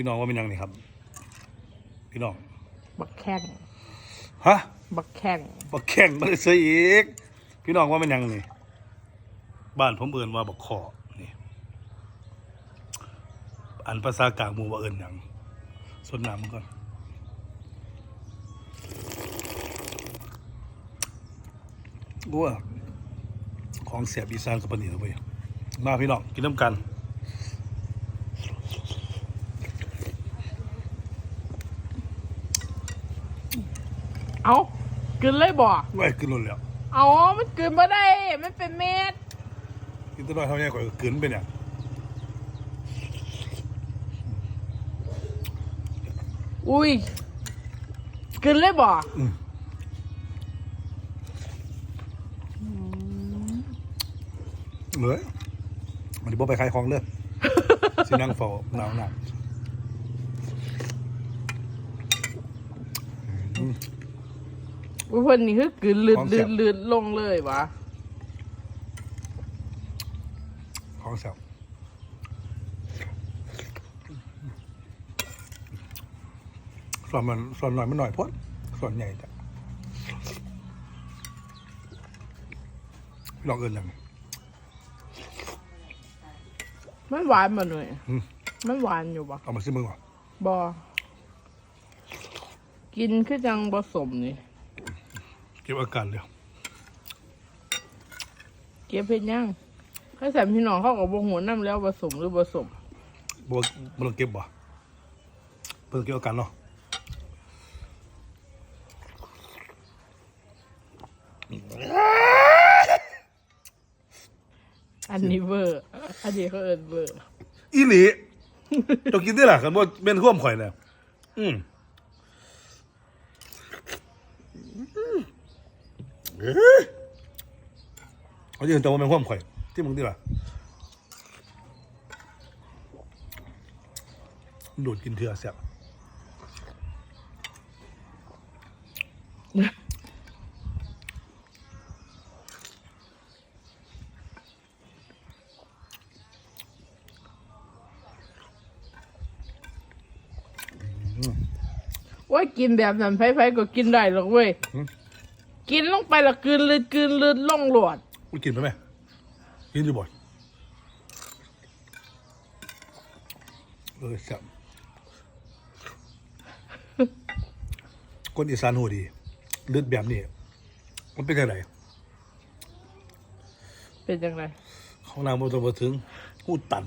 พี่น้องว่าเป็นยังนี่ครับ พี่น้อง บักแข้งฮะบักแข้งบักแข่งมาเลยเสียอีก พี่น้องว่าเป็นยังนี่บ้านผมเอินว่าบักคอนี่ อันภาษากลางหมูว่าเอินหยังสดน้ำมันก่อนกัวของเสียบอีสานกับปานนีเอาไปมาพี่น้องกินน้ำกัน เอากินเลยบ่ไว้กินรถแล้วเอามันกินมาได้ มันเป็นเม็ดกินตัวน้อยเท่านี้ก่อนก็กินไปเนี่ยอุ้ยกินเลยบ่อืมเลยมันจะบ่ไปขายของเลยสินั่งเฝ้าหนาวหนาวอืมอุ้ย เพิ่นนี่คือกินลืดของแซ่ลืบดลืดลงเลยวะของแซ่บส่วนมันส่วนหน่อยมันหน่อยพ้นส่วนใหญ่จ้ะลองเอินหนึ่งมันหวานมาหน่อยอืมมันหวานอยู่บ่เอามาซิมึงก่อนบ่กินคือจังผสมนี่เก็บอาการเลยเก็บเพ็ดยังให้ใส่พี่น้องเข้ากับวงหัวน้ำแล้วผสมหรือผสมบ่บ่ต้องเก็บบ่เพิ่งเก็บอาการเนาะอันนี้เวอร์อันนี้เขาเอินเวอร์อีหลีเจะกินได้ล่ะคันบ่เป็นร่วมข่อยน่ะอืม เอ้ยเขาจะเห็นแต่ว่าเป็นร่วมข่อย ที่มึงดีล่ะดูดกินเถื่อแซ่บอืมว่ากินแบบนั้นไฟๆก็กินได้หรอกเว้ยหืม กินลงไปและกลืนลืดกลืนลืดล่องหลวดมึงกินไปไหมกินอยู่บ่อยเออแซ่บคนอีสานหูดีเลือดแบบนี้ มันเป็นยังไงเป็นยังไงเขานางมันจะมาถึงหูตัน